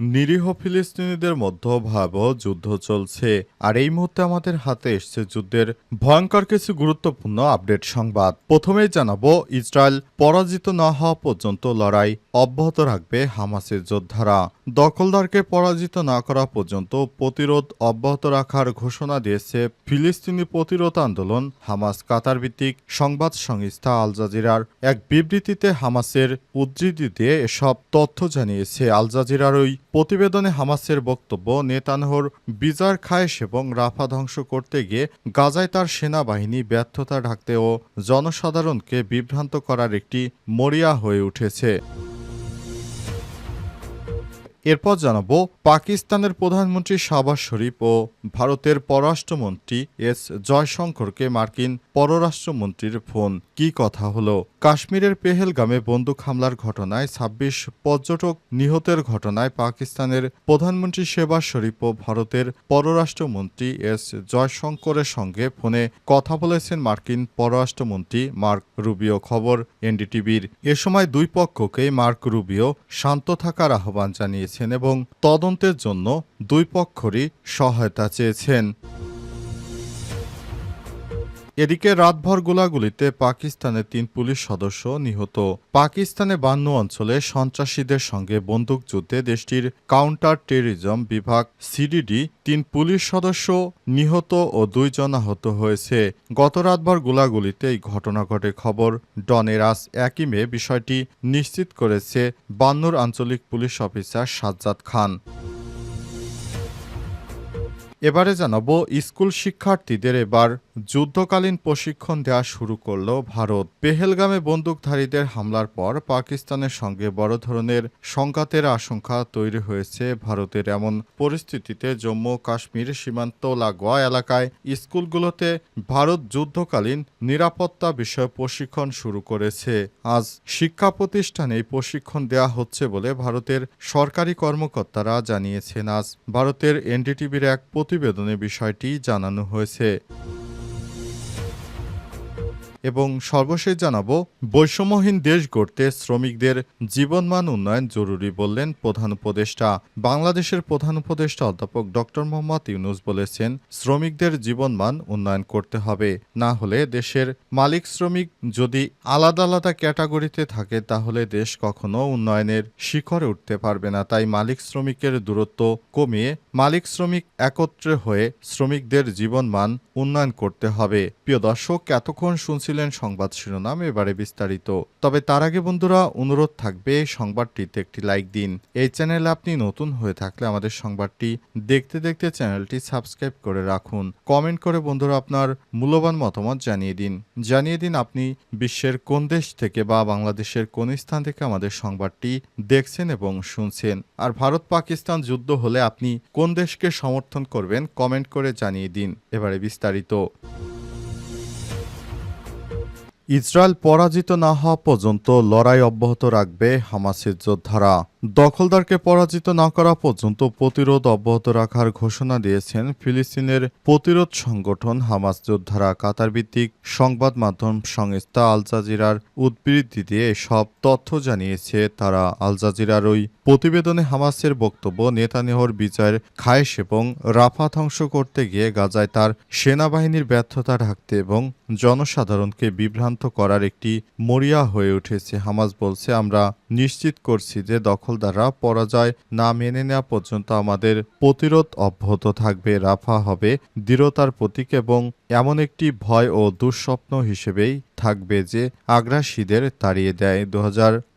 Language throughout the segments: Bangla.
নিরীহ ফিলিস্তিনিদের মধ্যে ভয়াবহ যুদ্ধ চলছে। আর এই মুহূর্তে আমাদের হাতে এসছে যুদ্ধের ভয়ঙ্কর কিছু গুরুত্বপূর্ণ আপডেট সংবাদ। প্রথমেই জানাব, ইসরায়েল পরাজিত না হওয়া পর্যন্ত লড়াই অব্যাহত রাখবে হামাসের যোদ্ধারা। দখলদারকে পরাজিত না করা পর্যন্ত প্রতিরোধ অব্যাহত রাখার ঘোষণা দিয়েছে ফিলিস্তিনি প্রতিরোধ আন্দোলন হামাস কাতার ভিত্তিক সংবাদ সংস্থা আল জাজিরার। এক বিবৃতিতে হামাসের উদ্ধৃতি দিয়ে এসব তথ্য জানিয়েছে আল জাজিরার ওই প্রতিবেদনে হামাসের বক্তব্য, নেতানহর বিজার খায়েশ এবং রাফা ধ্বংস করতে গিয়ে গাজায় তার সেনাবাহিনী ব্যর্থতা ঢাকতে ও জনসাধারণকে বিভ্রান্ত করার একটি মরিয়া হয়ে উঠেছে। এরপর জানাব, পাকিস্তানের প্রধানমন্ত্রী শাহবাজ শরীফ ও ভারতের পররাষ্ট্রমন্ত্রী এস জয়শঙ্করকে মার্কিন পররাষ্ট্রমন্ত্রীর ফোন। কি কথা হলো? কাশ্মীরের পেহেলগামে বন্দুক হামলার ঘটনায় ২৬ পর্যটক নিহতের ঘটনায় পাকিস্তানের প্রধানমন্ত্রী শেবাজ শরীফ ও ভারতের পররাষ্ট্রমন্ত্রী এস জয়শঙ্করের সঙ্গে ফোনে কথা বলেছেন মার্কিন পররাষ্ট্রমন্ত্রী মার্ক রুবিও। খবর এনডিটিভির। এ সময় দুই পক্ষকেই মার্ক রুবিও শান্ত থাকার আহ্বান জানিয়েছেন এবং তদন্তের জন্য দুই পক্ষরই সহায়তা চেয়েছেন। এদিকে রাতভর গোলাগুলিতে পাকিস্তানের তিন পুলিশ সদস্য নিহত। পাকিস্তানে বান্ন অঞ্চলে সন্ত্রাসীদের সঙ্গে বন্দুকযুদ্ধে দেশটির কাউন্টার টেরিজম বিভাগ, সিডিডি, তিন পুলিশ সদস্য নিহত ও দুইজন আহত হয়েছে। গত রাতভর গোলাগুলিতে এই ঘটনা ঘটে। খবর, ডনেরাস একই মে বিষয়টি নিশ্চিত করেছে বান্নুর আঞ্চলিক পুলিশ অফিসার সাজ্জাদ খান। এবারে জানাব, স্কুল শিক্ষার্থীদের এবার যুদ্ধকালীন প্রশিক্ষণ দেওয়া শুরু করল ভারত। পেহেলগামে বন্দুকধারীদের হামলার পর পাকিস্তানের সঙ্গে বড় ধরনের সংঘাতের আশঙ্কা তৈরি হয়েছে ভারতের এমন পরিস্থিতিতে জম্মু কাশ্মীর সীমান্ত লাগোয়া এলাকায় স্কুলগুলোতে ভারত যুদ্ধকালীন নিরাপত্তা বিষয়ে প্রশিক্ষণ শুরু করেছে। আজ শিক্ষা প্রতিষ্ঠানে এই প্রশিক্ষণ দেওয়া হচ্ছে বলে ভারতের সরকারি কর্মকর্তারা জানিয়েছেন। আজ ভারতের এনডিটিভির এক প্রতিবেদনে বিষয়টি জানানো হয়েছে। এবং সর্বশেষ জানাব, বৈষম্যহীন দেশ গড়তে শ্রমিকদের জীবনমান উন্নয়ন জরুরি বললেন প্রধান উপদেষ্টা। বাংলাদেশের প্রধান উপদেষ্টা অধ্যাপক ডক্টর মোহাম্মদ ইউনুস বলেছেন, শ্রমিকদের জীবনমান উন্নয়ন করতে হবে। না হলে দেশের মালিক শ্রমিক যদি আলাদা আলাদা ক্যাটাগরিতে থাকে, তাহলে দেশ কখনো উন্নয়নের শিখরে উঠতে পারবে না। তাই মালিক শ্রমিকের দূরত্ব কমিয়ে মালিক শ্রমিক একত্রে হয়ে শ্রমিকদের জীবনমান উন্নয়ন করতে হবে। প্রিয় দর্শক, এতক্ষণ শুনছিলেন সংবাদ শিরোনাম এবারে বিস্তারিত। তবে তার আগে বন্ধুরা, অনুরোধ থাকবে সংবাদটিতে একটি লাইক দিন। এই চ্যানেলে আপনি নতুন হয়ে থাকলে আমাদের সংবাদটি দেখতে দেখতে চ্যানেলটি সাবস্ক্রাইব করে রাখুন। কমেন্ট করে বন্ধুরা আপনার মূল্যবান মতামত জানিয়ে দিন। জানিয়ে দিন আপনি বিশ্বের কোন দেশ থেকে বা বাংলাদেশের কোন স্থান থেকে আমাদের সংবাদটি দেখছেন এবং শুনছেন। আর ভারত পাকিস্তান যুদ্ধ হলে আপনি কোন দেশকে সমর্থন করবেন, কমেন্ট করে জানিয়ে দিন। এবারে বিস্তারিত। ইসরায়েল পরাজিত না হওয়া পর্যন্ত লড়াই অব্যাহত রাখবে হামাসের যোদ্ধারা। দখলদারকে পরাজিত না করা পর্যন্ত প্রতিরোধ অব্যাহত রাখার ঘোষণা দিয়েছেন ফিলিস্তিনের প্রতিরোধ সংগঠন হামাস যোদ্ধারা কাতার ভিত্তিক সংবাদ মাধ্যম সংস্থা আল জাজিরার উদ্বৃত্তি দিয়ে সব তথ্য জানিয়েছে তারা। আল জাজিরার ওই প্রতিবেদনে হামাসের বক্তব্য নেতানেহর বিজয়ের খায়েশ এবং রাফা ধ্বংস করতে গিয়ে গাজায় তার সেনাবাহিনীর ব্যর্থতা ঢাকতে এবং জনসাধারণকে বিভ্রান্ত করার একটি মরিয়া হয়ে উঠেছে। হামাস বলছে, আমরা নিশ্চিত করছি যে দখলদাররা পরাজয় না মেনে নেওয়া পর্যন্ত আমাদের প্রতিরোধ অব্যাহত থাকবে, রাফা হবে, দৃঢ়তার প্রতীক এবং এমন একটি ভয় ও দুঃস্বপ্ন হিসেবেই থাকবে যে আগ্রাসীদের তাড়িয়ে দেয়। দু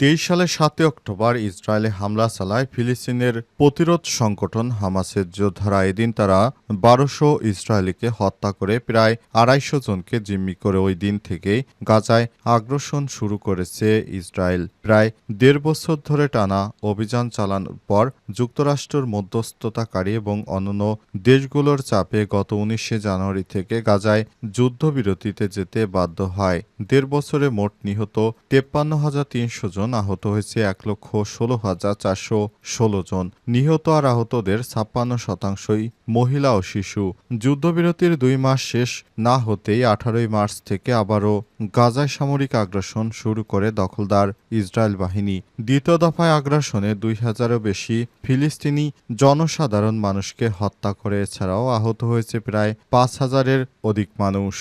তেইশ সালের সাতই অক্টোবর ইসরায়েলে হামলা চালায় ফিলিস্তিনের প্রতিরোধ সংগঠন হামাসের যোদ্ধারা। এদিন তারা বারোশো ইসরায়েলিকে হত্যা করে প্রায় আড়াইশো জনকে জিম্মি করে ওই দিন থেকেই গাজায় আগ্রাসন শুরু করেছে ইসরায়েল। প্রায় দেড় বছর ধরে টানা অভিযান চালানোর পর যুক্তরাষ্ট্রের মধ্যস্থতাকারী এবং অন্যান্য দেশগুলোর চাপে গত উনিশে জানুয়ারি থেকে গাজায় যুদ্ধবিরতিতে যেতে বাধ্য হয়। দেড় বছরে মোট নিহত তেপ্পান্ন হাজার তিনশো জন আহত হয়েছে এক লক্ষ ষোলো হাজার চারশো ষোলো জন। নিহত আর আহতদের ছাপ্পান্ন শতাংশই মহিলা ও শিশু। যুদ্ধবিরতির দুই মাস শেষ না হতেই আঠারোই মার্চ থেকে আবারও গাজায় সামরিক আগ্রাসন শুরু করে দখলদার ইসরায়েল বাহিনী। দ্বিতীয় দফায় আগ্রাসনে দুই হাজারও বেশি ফিলিস্তিনি জনসাধারণ মানুষকে হত্যা করে এছাড়াও আহত হয়েছে প্রায় পাঁচ হাজারের অধিক মানুষ।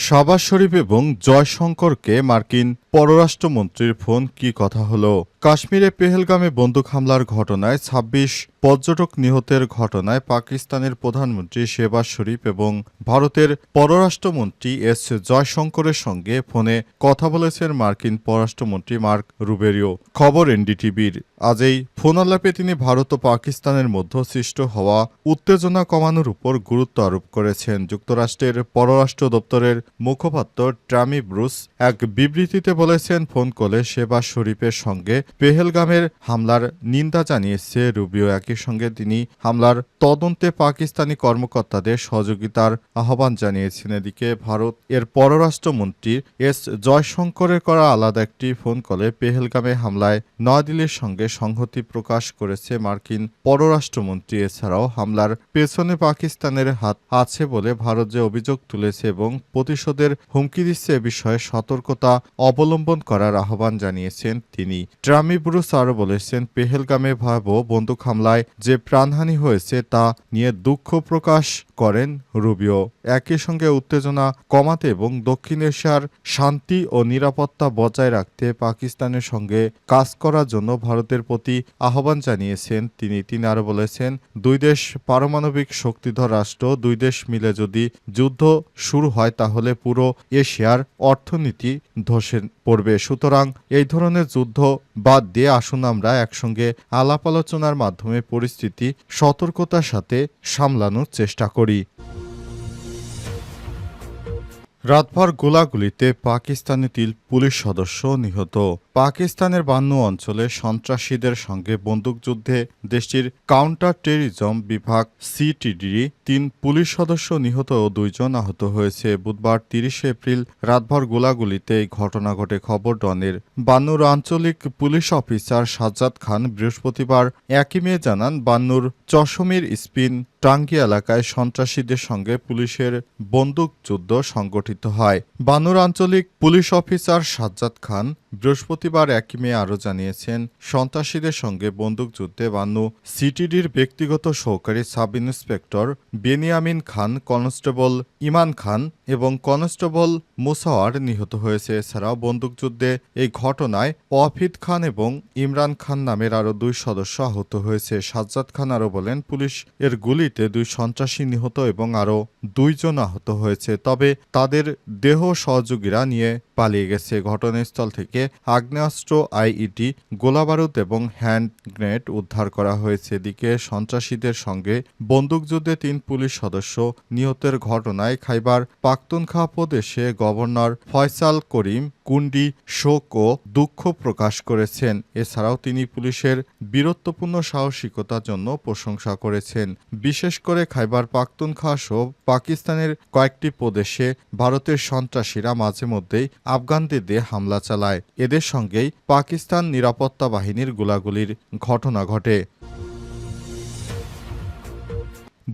শাবাজ শরীফ এবং জয়শঙ্করকে মার্কিন পররাষ্ট্রমন্ত্রীর ফোন কি কথা হলো? কাশ্মীরে পেহেলগামে বন্দুক হামলার ঘটনায় ২৬ পর্যটক নিহতের ঘটনায় পাকিস্তানের প্রধানমন্ত্রী শেবাজ শরীফ এবং ভারতের পররাষ্ট্রমন্ত্রী এস জয়শঙ্করের সঙ্গে ফোনে কথা বলেছেন মার্কিন পররাষ্ট্রমন্ত্রী মার্ক রুবেরিও। খবর এনডিটিভির। আজ এই ফোন আলাপে তিনি ভারত ও পাকিস্তানের মধ্যে সৃষ্ট হওয়া উত্তেজনা কমানোর উপর গুরুত্ব আরোপ করেছেন। যুক্তরাষ্ট্রের পররাষ্ট্র দপ্তরের মুখপাত্র ট্রামি ব্রুস এক বিবৃতিতে বলেছেন, ফোন কলে শেবাজ শরীফের সঙ্গে পেহেলগামের হামলার নিন্দা জানিয়েছে রুবিও। একই সঙ্গে তিনি হামলার তদন্তে পাকিস্তানি কর্মকর্তাদের সহযোগিতার আহ্বান জানিয়েছেন। এদিকে ভারত এর পররাষ্ট্রমন্ত্রী এস জয়শঙ্করের করা আলাদা একটি ফোন কলে পেহেলগামে হামলায় নয়াদিল্লির সঙ্গে সংহতি প্রকাশ করেছে মার্কিন পররাষ্ট্রমন্ত্রী। এছাড়াও হামলার পেছনে পাকিস্তানের হাত আছে বলে ভারত যে অভিযোগ তুলেছে এবং প্রতিশোধের হুমকি দিচ্ছে এ বিষয়ে সতর্কতা অবলম্বন করার আহ্বান জানিয়েছেন তিনি। ট্রামি ব্রুস আরও বলেছেন পেহেলগামে ভয়াবহ বন্দুক হামলায় যে প্রাণহানি হয়েছে তা নিয়ে দুঃখ প্রকাশ করেন রুবিও। একই সঙ্গে উত্তেজনা কমাতে এবং দক্ষিণ এশিয়ার শান্তি ও নিরাপত্তা বজায় রাখতে পাকিস্তানের সঙ্গে কাজ করার জন্য ভারতের প্রতি আহ্বান জানিয়েছেন তিনি। তিনি আরও বলেছেন, দুই দেশ পারমাণবিক শক্তিধর রাষ্ট্র, দুই দেশ মিলে যদি যুদ্ধ শুরু হয় তাহলে পুরো এশিয়ার অর্থনীতি ধসে পড়বে। সুতরাং এই ধরনের যুদ্ধ বাদ দিয়ে আসুন আমরা একসঙ্গে আলাপ আলোচনার মাধ্যমে পরিস্থিতি সতর্কতার সাথে সামলানোর চেষ্টা করি। রাতভর গোলাগুলিতে পাকিস্তানি তিল পুলিশ সদস্য নিহত। পাকিস্তানের বান্নু অঞ্চলে সন্ত্রাসীদের সঙ্গে বন্দুকযুদ্ধে দেশটির কাউন্টার টেরিজম বিভাগ সিটিডি তিন পুলিশ সদস্য নিহত ও দুইজন আহত হয়েছে। বুধবার তিরিশে এপ্রিল রাতভর গোলাগুলিতে এই ঘটনা ঘটে। খবর ডনের বান্নুর আঞ্চলিক পুলিশ অফিসার সাজ্জাদ খান বৃহস্পতিবার একই মেয়ে জানান, বান্নুর চশমির স্পিন টাঙ্গি এলাকায় সন্ত্রাসীদের সঙ্গে পুলিশের বন্দুকযুদ্ধ সংগঠিত হয়। বানুর আঞ্চলিক পুলিশ অফিসার সাজ্জাদ খান বৃহস্পতিবার একই মেয়ে আরও জানিয়েছেন, সন্ত্রাসীদের সঙ্গে বন্দুকযুদ্ধে বান্নু সিটিডির ব্যক্তিগত সহকারী sub inspector Benyamin Khan, constable Iman Khan এবং কনস্টেবল মুসাওয়ার নিহত হয়েছে। এছাড়াও বন্দুকযুদ্ধে এই ঘটনায় ওয়াফিদ খান এবং ইমরান খান নামের আরও দুই সদস্য আহত হয়েছে। সাজ্জাদ খান আরও বলেন, পুলিশ এর গুলিতে দুই সন্ত্রাসী নিহত এবং আরও দুইজন আহত হয়েছে, তবে তাদের দেহ সহযোগীরা নিয়ে পালিয়ে গেছে। ঘটনাস্থল থেকে আগ্নেয়াস্ত্র, আইইডি, গোলাবারুদ এবং হ্যান্ড গ্রেনেড উদ্ধার করা হয়েছে। এদিকে সন্ত্রাসীদের সঙ্গে বন্দুকযুদ্ধে তিন পুলিশ সদস্য নিহতের ঘটনায় খাইবার পাখতুনখা প্রদেশে গভর্নর ফয়সাল করিম কুন্ডি শোক ও দুঃখ প্রকাশ করেছেন। এছাড়াও তিনি পুলিশের বীরত্বপূর্ণ সাহসিকতার জন্য প্রশংসা করেছেন। বিশেষ করে খাইবার পাখতুনখা সহ পাকিস্তানের কয়েকটি প্রদেশে ভারতের সন্ত্রাসীরা মাঝে মধ্যেই আফগানদের হামলা চালায়। এদের সঙ্গেই পাকিস্তান নিরাপত্তা বাহিনীর গোলাগুলির ঘটনা ঘটে।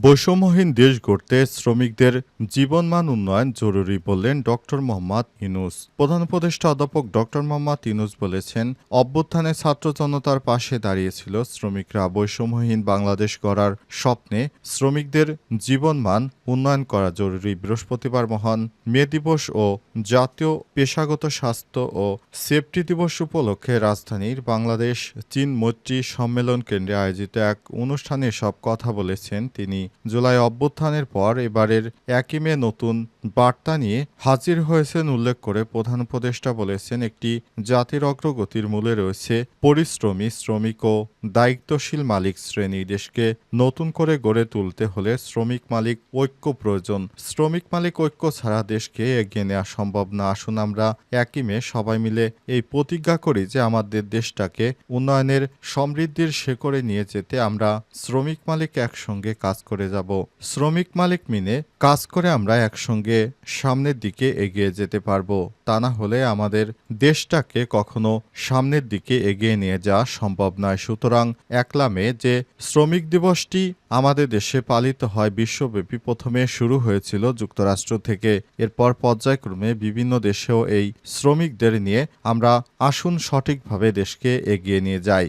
বৈষম্যহীন দেশ গড়তে শ্রমিকদের জীবনমান উন্নয়ন জরুরি বললেন ডক্টর মোহাম্মদ ইনুস প্রধান উপদেষ্টা অধ্যাপক ডক্টর মোহাম্মদ ইনুস বলেছেন, অভ্যুত্থানে ছাত্র জনতার পাশে দাঁড়িয়েছিল শ্রমিকরা। বৈষম্যহীন বাংলাদেশ গড়ার স্বপ্নে শ্রমিকদের জীবনমান উন্নয়ন করা জরুরি। বৃহস্পতিবার মহান মে দিবস ও জাতীয় পেশাগত স্বাস্থ্য ও সেফটি দিবস উপলক্ষে রাজধানীর বাংলাদেশ চীন মৈত্রী সম্মেলন কেন্দ্রে আয়োজিত এক অনুষ্ঠানে সব কথা বলেছেন তিনি। জুলাই অভ্যুত্থানের পর এবারের একই মে নতুন বার্তা নিয়ে হাজির হয়েছেন উল্লেখ করে প্রধান উপদেষ্টা বলেছেন, একটি জাতির অগ্রগতির মূলে রয়েছে পরিশ্রমী, শ্রমিক ও দায়িত্বশীল মালিক শ্রেণি। দেশকে নতুন করে গড়ে তুলতে হলে শ্রমিক মালিক ঐক্য প্রয়োজন। শ্রমিক মালিক ঐক্য ছাড়া দেশকে এগিয়ে নেওয়া সম্ভব না। আসুন আমরা একই মে সবাই মিলে এই প্রতিজ্ঞা করি যে আমাদের দেশটাকে উন্নয়নের সমৃদ্ধির শেকড়ে নিয়ে যেতে আমরা শ্রমিক মালিক একসঙ্গে কাজ করে করে যাব। শ্রমিক মালিক মিনে কাজ করে আমরা একসঙ্গে সামনের দিকে এগিয়ে যেতে পারব। তা না হলে আমাদের দেশটাকে কখনো সামনের দিকে এগিয়ে নিয়ে যাওয়া সম্ভব নয়। সুতরাং একলামে যে শ্রমিক দিবসটি আমাদের দেশে পালিত হয়, বিশ্বব্যাপী প্রথমে শুরু হয়েছিল যুক্তরাষ্ট্র থেকে। এরপর পর্যায়ক্রমে বিভিন্ন দেশেও এই শ্রমিকদের নিয়ে আমরা আসুন সঠিকভাবে দেশকে এগিয়ে নিয়ে যাই।